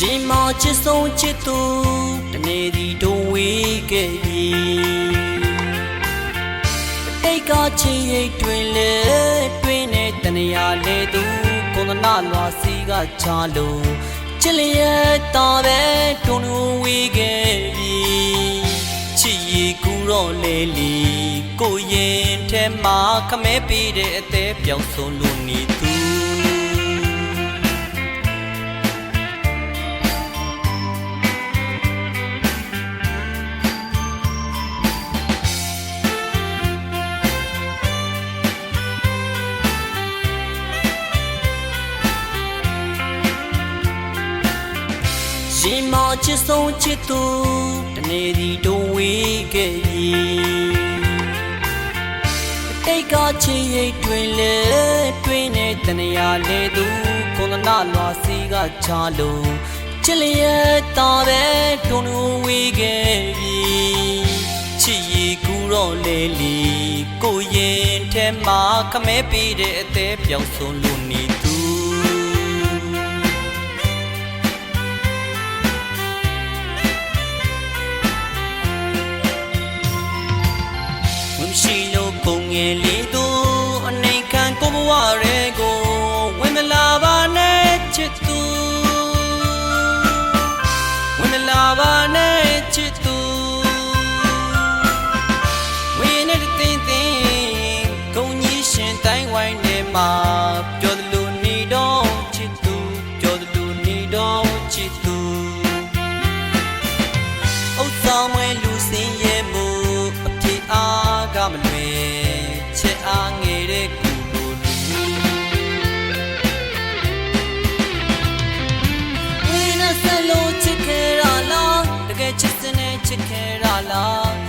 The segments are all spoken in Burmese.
ရင်မချစ်ဆုံးချစ်သူတနေ့ဒီတို့ဝေးခဲ့ပြီတိတ်ကချင်ရိတ်တွင်လေတွင်နေတနေရာလေသူကိုယ်နာလွာစီကချလို့ချစ်လျက်တော်ပဲတွန်းတွန်းဝေးခဲ့ပြီချစ်ရီကူတော့လေလီကိုရင်ထဲမှာခမဲပေးတဲ့အသေးပြောင်းဆုံးလို့နေ ရင်မချစ်ဆုံးချစ်သူတနေ့ဒီတို့ဝေးခဲ့ပြီတိတ်ကချင်ရိတ်တွင်လေတွင်နေတနေရာလေသူကိုယ်နာလွာစီကချလို့ချစ်လျက်တော်ပဲတွန်းတွန်းဝေးခဲ့ပြီချစ်ရီကူတော့လေလီကိုရင်ထဲမှာခမဲပေးတဲ့အသေးပြောင်းဆုံးလို့နေ ချ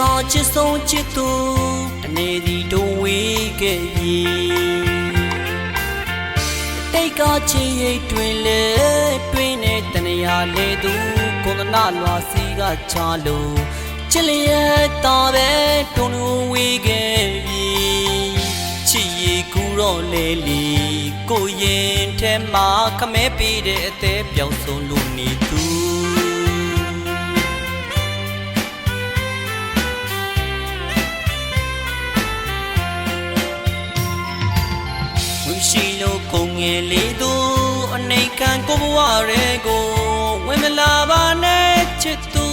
မချစ်ဆုံးချစ်သူတနေ့ဒီတို့ဝေးခဲ့ပြီတိတ်ကချင်ရိတ်တွင်လေတွင်နေတနေရာလေသူကိုယ်နာလွာစီကချလို့ချစ်လျက်တော်ပဲတွန်းတွန်းဝေးခဲ့ပြီချစ်ရီကူတော့လေလီကိုရင်ထဲမှာခမဲပေးတဲ့အသေးပြောင်းဆုံးလို့နေသူ ရှိလို့ခုံငယ်လေးတို့အနေခံကိုဘဝရဲကိုဝင်မလာပါနဲ့ချစ်သူ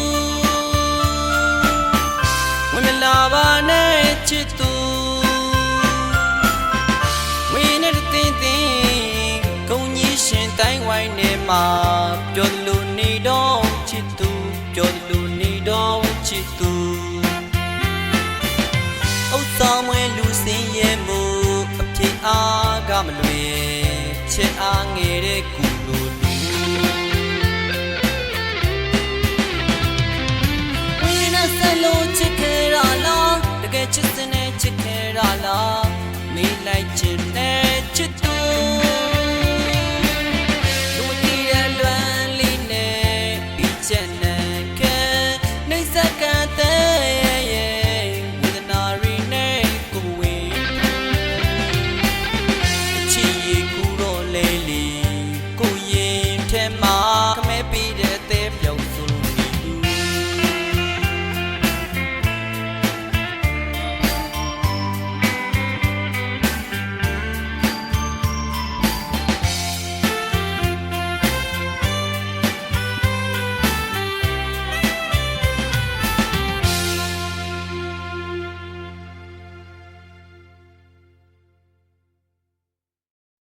ဝင်မလာပါနဲ့ချစ်သူဝင်းနဲ့တင်းတင်းဂုံကြီးရှင်တိုင်းဝိုင်းနေမှာ မလွယ်ချစ်အားငယ်တဲ့